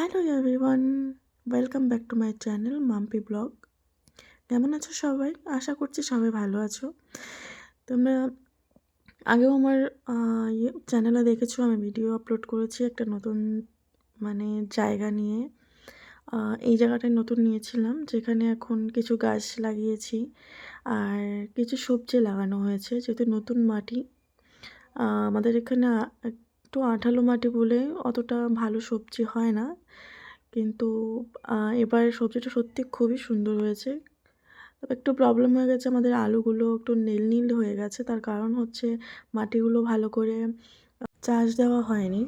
Hello everyone welcome back to my channel Mampi vlog কেমন আছো সবাই? আশা করছি সবাই ভালো আছো। তোমরা আগেও আমার ইয়ে চ্যানেলে দেখেছ, আমি ভিডিও আপলোড করেছি একটা নতুন মানে জায়গা নিয়ে। এই জায়গাটায় নতুন নিয়েছিলাম, যেখানে এখন কিছু গাছ লাগিয়েছি আর কিছু সবজি লাগানো হয়েছে, যেহেতু নতুন মাটি। আমাদের এখানে একটু আঠালো মাটি বলে অতটা ভালো সবজি হয় না। কিন্তু এবার সবজিটা সত্যি খুবই সুন্দর হয়েছে। তবে একটু প্রবলেম হয়ে গেছে আমাদের আলুগুলো একটু নীল নীল হয়ে গেছে। তার কারণ হচ্ছে মাটিগুলো ভালো করে চাষ দেওয়া হয়নি।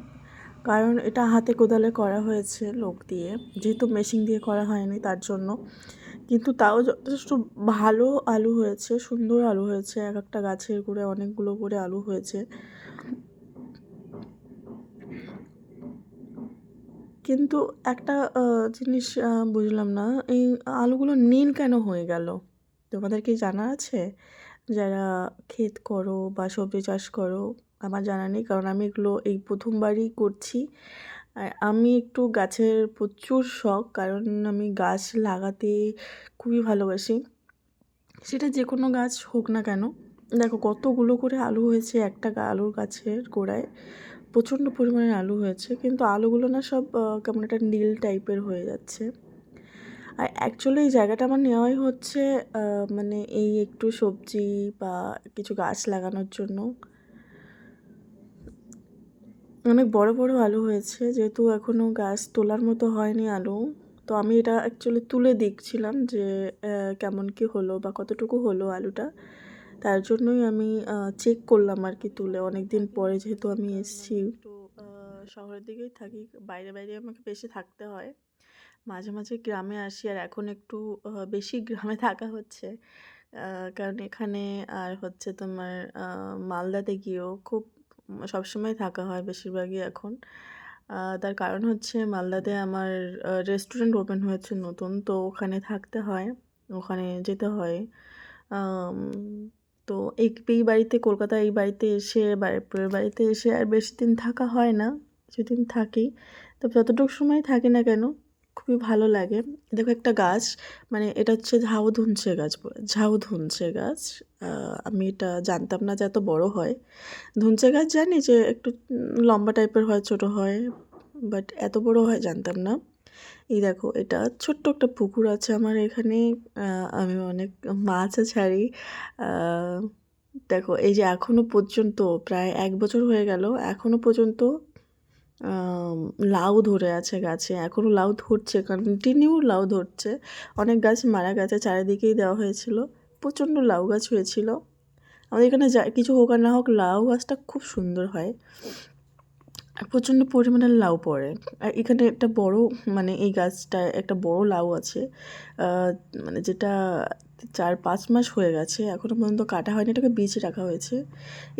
কারণ এটা হাতে কোদালে করা হয়েছে লোক দিয়ে। যেহেতু মেশিন দিয়ে করা হয়নি তার জন্য। কিন্তু তাও যথেষ্ট ভালো আলু হয়েছে, সুন্দর আলু হয়েছে। এক একটা গাছের করে অনেকগুলো করে আলু হয়েছে। কিন্তু একটা জিনিস বুঝলাম না। এই আলুগুলো নীল কেন হয়ে গেল? তোমাদের কি জানা আছে? যারা ক্ষেত করো বা সবজি চাষ করো, আমার জানা নেই, কারণ আমি এগুলো এই প্রথমবারই করছি। আমি একটু গাছের প্রচুর শখ, কারণ আমি গাছ লাগাতে খুবই ভালোবাসি। সেটা যে কোনো গাছ হোক না কেন। দেখো কতগুলো করে আলু হয়েছে একটা আলুর গাছের গোড়ায়। প্রচণ্ড পরিমাণে আলু হয়েছে, কিন্তু আলুগুলো না সব কেমন একটা নীল টাইপের হয়ে যাচ্ছে। আর অ্যাকচুয়ালি এই জায়গাটা আমার নেওয়াই হচ্ছে মানে এই একটু সবজি বা কিছু গাছ লাগানোর জন্য। অনেক বড় বড় আলু হয়েছে, যেহেতু এখনও গাছ তোলার মতো হয়নি আলু। তো আমি এটা অ্যাকচুয়ালি তুলে দেখছিলাম যে কেমন কি হলো বা কতটুকু হলো আলুটা। তার জন্যই আমি চেক করলাম আর কি তুলে। অনেক দিন পরে যেহেতু আমি এসেছি একটু শহরের দিকেই থাকি। বাইরে বাইরে আমাকে বেশি থাকতে হয়। মাঝে মাঝে গ্রামে আসি আর এখন একটু বেশি গ্রামে থাকা হচ্ছে। কারণ এখানে আর হচ্ছে তোমার মালদাতে গিয়েও খুব সবসময় থাকা হয় বেশিরভাগই এখন। তার কারণ হচ্ছে মালদাতে আমার রেস্টুরেন্ট ওপেন হয়েছে নতুন, তো ওখানে থাকতে হয়, ওখানে যেতে হয়। তো এই এই বাড়িতে কলকাতা এই বাড়িতে এসে বাড়ির বাড়িতে এসে আর বেশি দিন থাকা হয় না কিছুদিন থাকি। তো যতটুকু সময় থাকি না কেন, খুবই ভালো লাগে। দেখো একটা গাছ মানে এটা হচ্ছে ঝাউ ধুনছে গাছ বলে ঝাউ ধুনছে গাছ। আমি এটা জানতাম না যে এত বড় হয়। ধুনচে গাছ জানি যে একটু লম্বা টাইপের হয়, ছোট হয় বাট এত বড় হয় জানতাম না। এই দেখো, এটা ছোট্ট একটা পুকুর আছে আমার এখানে। আমি অনেক মাছও ছাড়ি দেখো, এই যে এখনও পর্যন্ত প্রায় এক বছর হয়ে গেল, এখনও পর্যন্ত লাউ ধরে আছে গাছে। এখনও লাউ ধরছে কন্টিনিউ লাউ ধরছে। অনেক গাছ মারা গেছে, চারিদিকেই দেওয়া হয়েছিল। প্রচণ্ড লাউ গাছ হয়েছিল। আমাদের এখানে যা, কিছু হোক আর না হোক, লাউ গাছটা খুব সুন্দর হয়। প্রচণ্ড পরিমাণে লাউ পড়ে। আর এখানে একটা বড় মানে এই গাছটায় একটা বড় লাউ আছে মানে যেটা চার পাঁচ মাস হয়ে গেছে এখনও পর্যন্ত কাটা হয়নি, এটাকে বীজ রাখা হয়েছে।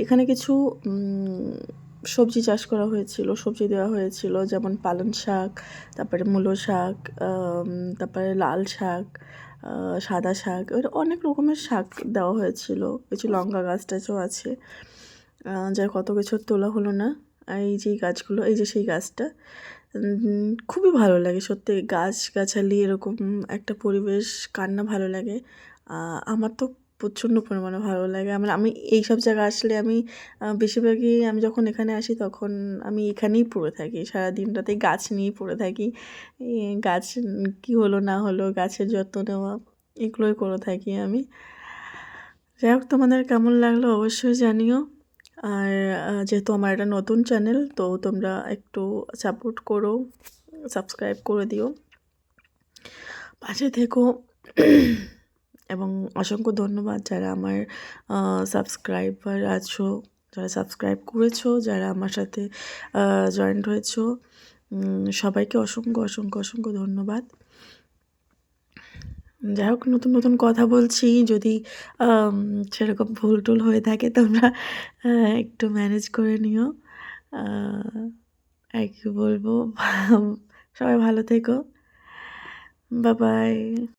এখানে কিছু সবজি চাষ করা হয়েছিল, সবজি দেওয়া হয়েছিল, যেমন পালং শাক, তারপরে মূলো শাক তারপরে লাল শাক সাদা শাক অনেক রকমের শাক দেওয়া হয়েছিল, কিছু লঙ্কা গাছ টাছও আছে যার কত কিছু তোলা হলো না। আর এই যে গাছগুলো, এই যে সেই গাছটা খুবই ভালো লাগে সত্যি। গাছ গাছালি এরকম একটা পরিবেশ কার না ভালো লাগে। আমার তো প্রচণ্ড পরিমাণে ভালো লাগে। আমার, আমি এই সব জায়গা আসলে আমি বেশিরভাগই আমি যখন এখানে আসি তখন আমি এখানেই পড়ে থাকি। সারা দিনটাতেই গাছ নিয়েই পড়ে থাকি। গাছ কী হলো না হলো, গাছের যত্ন নেওয়া, এগুলোই করে থাকি আমি। যাই হোক, তোমাদের কেমন লাগল অবশ্যই জানিও। আর যেহেতু আমার একটা নতুন চ্যানেল তো তোমরা একটু সাপোর্ট করো সাবস্ক্রাইব করে দিও। পাশে থেকো। এবং অসংখ্য ধন্যবাদ যারা আমার সাবস্ক্রাইবার আছো, যারা সাবস্ক্রাইব করেছ, যারা আমার সাথে জয়েন্ট হয়েছো। সবাইকে অসংখ্য অসংখ্য অসংখ্য ধন্যবাদ। যাই হোক নতুন নতুন কথা বলছি। যদি সেরকম ভুল টুল হয়ে থাকে, তোমরা একটু ম্যানেজ করে নিও। আর কি বলব? সবাই ভালো থেকো। বাবাই